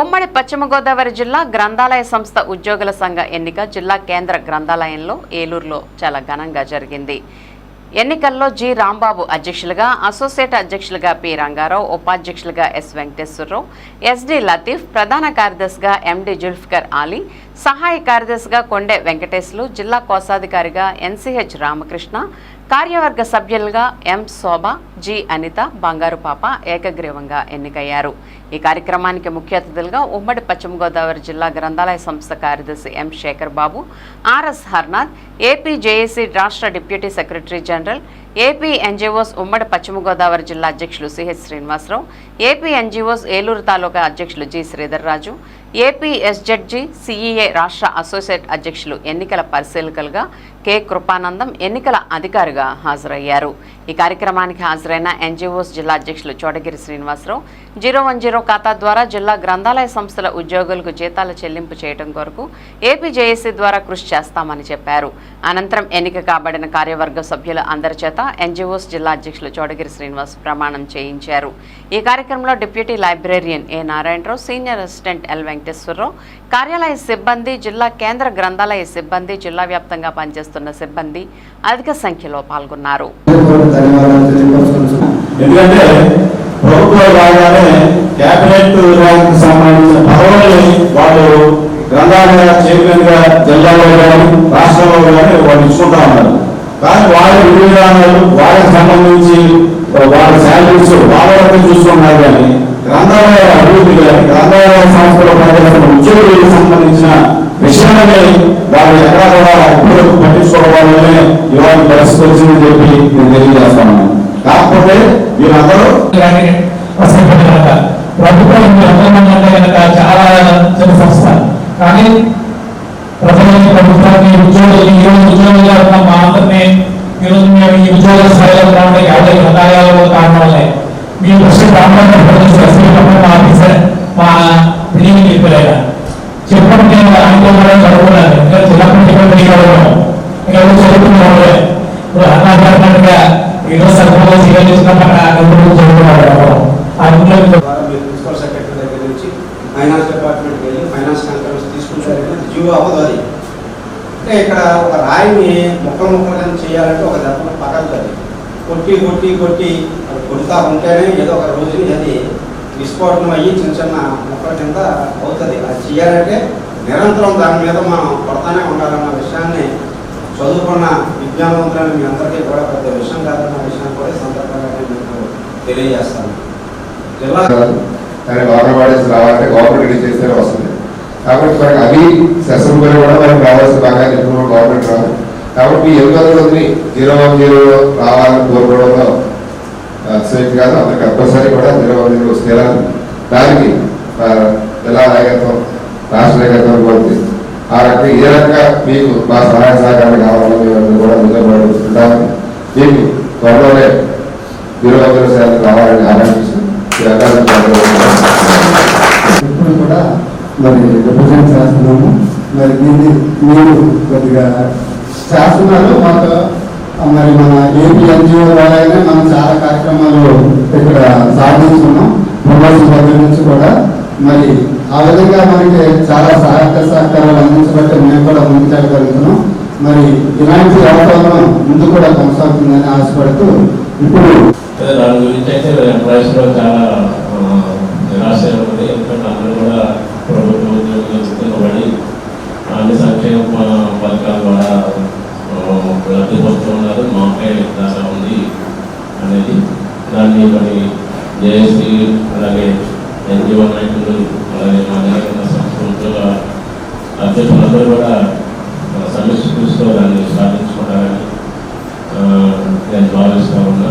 ఉమ్మడి పశ్చిమ గోదావరి జిల్లా గ్రంథాలయ సంస్థ ఉద్యోగుల సంఘ ఎన్నిక జిల్లా కేంద్ర గ్రంథాలయంలో ఏలూరులో చాలా ఘనంగా జరిగింది. ఎన్నికల్లో జి రాంబాబు అధ్యక్షులుగా అసోసియేట్ అధ్యక్షులుగా పి రంగారావు ఉపాధ్యక్షులుగా ఎస్ వెంకటేశ్వరరావు ఎస్డి లతీఫ్ ప్రధాన కార్యదర్శిగా ఎండి జుల్ఫికర్ ఆలీ సహాయ కార్యదర్శిగా కొండే వెంకటేశ్లు జిల్లా కోశాధికారిగా ఎన్సిహెచ్ రామకృష్ణ కార్యవర్గ సభ్యులుగా ఎం శోభ జి అనిత బంగారు పాప ఏకగ్రీవంగా ఎన్నికయ్యారు. ఈ కార్యక్రమానికి ముఖ్య అతిథులుగా ఉమ్మడి పశ్చిమ గోదావరి జిల్లా గ్రంథాలయ సంస్థ కార్యదర్శి M Shekhar Babu RS Harnath AP JAC రాష్ట్ర deputy secretary general AP NGOs ఉమ్మడి పశ్చిమ గోదావరి జిల్లా అధ్యక్షులు CH Srinivasarao AP NGOs Eluru taluka అధ్యక్షులు జి శ్రీధర్ రాజు సిఈఏ రాష్ట్ర అసోసియేట్ అధ్యక్షులు ఎన్నికల పరిశీలకులుగా కె. కృపానందం ఎన్నికల అధికారిగా హాజరయ్యారు. ఈ కార్యక్రమానికి హాజరైన ఎన్జీఓస్ జిల్లా అధ్యక్షులు Chodagiri Srinivasarao zero one zero ఖాతా ద్వారా జిల్లా గ్రంథాలయ సంస్థల ఉద్యోగులకు జీతాల చెల్లింపు చేయడం కొరకు ఏపీ జేఏసీ ద్వారా కృషి చేస్తామని చెప్పారు. అనంతరం ఎన్నిక కాబడిన కార్యవర్గ సభ్యుల అందరి చేత ఎన్జీఓస్ జిల్లా అధ్యక్షులు చోడగిరి శ్రీనివాస్ ప్రమాణం చేయించారు. ఈ కార్యక్రమంలో deputy librarian A. Narayanarao senior assistant L. Venkateswararao. కార్యాలయ సిబ్బంది జిల్లా కేంద్ర గ్రంథాలయ సిబ్బంది జిల్లా వ్యాప్తంగా పనిచేస్తున్న సిబ్బంది అధిక సంఖ్యలో పాల్గొన్నారు. గ్రంథాలయ చైర్మన్గా జిల్లాలో కానీ రాష్ట్రంలో కానీ వాళ్ళు ఇచ్చుకుంటా ఉన్నారు. కానీ వాళ్ళ విధానాలు వాళ్ళకి సంబంధించి వాళ్ళ శాలరీస్ వాళ్ళ వరకు చూసుకున్నారు కానీ గ్రంథాలయ అభివృద్ధి గ్రంథాలయ సంస్థలో పనిచేస్తున్న ఉద్యోగులకు సంబంధించిన విషయాన్ని వాళ్ళు ఎక్కడా కూడా ఇప్పుడు పట్టించుకోవడం ఇవాళ పరిస్థితి వచ్చిందని చెప్పి నేను తెలియజేస్తాను కాకపోతే వీళ్ళందరూ ప్రభుత్వం అంటే కనుక చాలా చిన్న సంస్థ. కానీ ప్రజలని ప్రభుత్వాన్ని ఉద్యోగులు ఈ రోజు ఉద్యోగులుగా ఉన్న మా అందరినీ ఈ మేము ఈ స్థాయిలో ఉండడానికి కారణం మీరు మీ దృష్టి మా ఆఫీసర్ మా బిల్డింగ్ చెప్పలేదా చెప్పండి ఆయనతో కూడా చదువుకున్నాను ఇంకా చిన్నప్పటి ఇక్కడ ఇంకా ఇప్పుడు ఈరోజు సర్వలో ఆ చదువుకున్నాడు ప్రిన్సిపల్ సెక్రటరీ దగ్గర నుంచి ఫైనాన్స్ డిపార్ట్మెంట్కి వెళ్ళి ఫైనాన్స్ కాన్ఫరెన్స్ తీసుకుంటారంటే జీవో అవ్వదు అది. అంటే ఇక్కడ ఒక రాయిని ముక్కలు ముక్కలు చేయాలంటే ఒక దెబ్బలు పగలుతుంది కొట్టి కొట్టి కొట్టి అది కొడుతూ ఉంటేనే ఏదో ఒక రోజుని అది విస్ఫోటనం అయ్యి చిన్న చిన్న ముక్కల కింద అవుతుంది. అది చేయాలంటే నిరంతరం దాని మీద మనం కొడతానే ఉండాలన్న విషయాన్ని చదువుకున్న విజ్ఞానవంతులైన మీ అందరికీ కూడా పెద్ద విషయం కాదన్న విషయాన్ని కూడా సందర్భంగా నేను మీకు తెలియజేస్తాను. జిల్లా కానీ గవర్నమెంట్ రావాలంటే గవర్నమెంట్ చేస్తేనే వస్తుంది. కాబట్టి మనకి అవి సెషన్ కూడా మనకి రావాల్సిన బాగా ఇప్పుడు గవర్నమెంట్ రావాలి కాబట్టి ఈ ఎనిమిది జీరో వన్ జీరో రావాలని కోరుకోవడంలో స్వేట్ కాదు అందరికి కంపల్సరీ కూడా జీరో వన్ జీరో వస్తే దానికి జిల్లా నాయకత్వం రాష్ట్ర నాయకత్వం కోరుతుంది ఆ రకంగా ఏ రకంగా మీకు మా సహాయ సహకారం కావాలని మేము కూడా నిలబడి ఉంటాము మీకు త్వరలోనే జీరో వన్ జీరో సేవలు రావాలని ఆకాంక్షిస్తున్నాం ఈ ఇప్పుడు కూడా మరి రిప్రజెంట్ చేస్తున్నాము. మరి దీన్ని మీరు కొద్దిగా శాసనాలు మాకు మరి మన ఏపీ ఎన్జిఓ ద్వారానే మనం చాలా కార్యక్రమాలు ఇక్కడ సాధించుకున్నాం. ప్రమోషన్ దగ్గర నుంచి కూడా. మరి ఆ విధంగా మనకి చాలా సహాయక సహకారాలు అందించబట్టి మేము కూడా ముందుకెళ్ళగలుగుతున్నాం మరి ఇలాంటి వ్యాపారం ముందు కూడా కొనసాగుతుందని ఆశపడుతూ ఇప్పుడు దాని గురించి అయితే ఎంప్లాయీస్లో చాలా నిరాశ ఉంది ఎందుకంటే అందరూ కూడా ప్రభుత్వం ఉద్యోగులు గుర్తింపబడి అన్ని సంక్షేమ పథకాల ద్వారా ఆ, లబ్ధి పొందుతున్నారు మాకే చాలా ఉంది అనేది దాన్ని మరి జేఏసీ అలాగే ఎన్జిఓ నాయకులు అలాగే మా దగ్గర ఉన్న సంస్థ అధ్యక్షులందరూ కూడా సమీక్ష చూస్తూ దాన్ని సాధించుకుంటారని నేను భావిస్తూ ఉన్నా.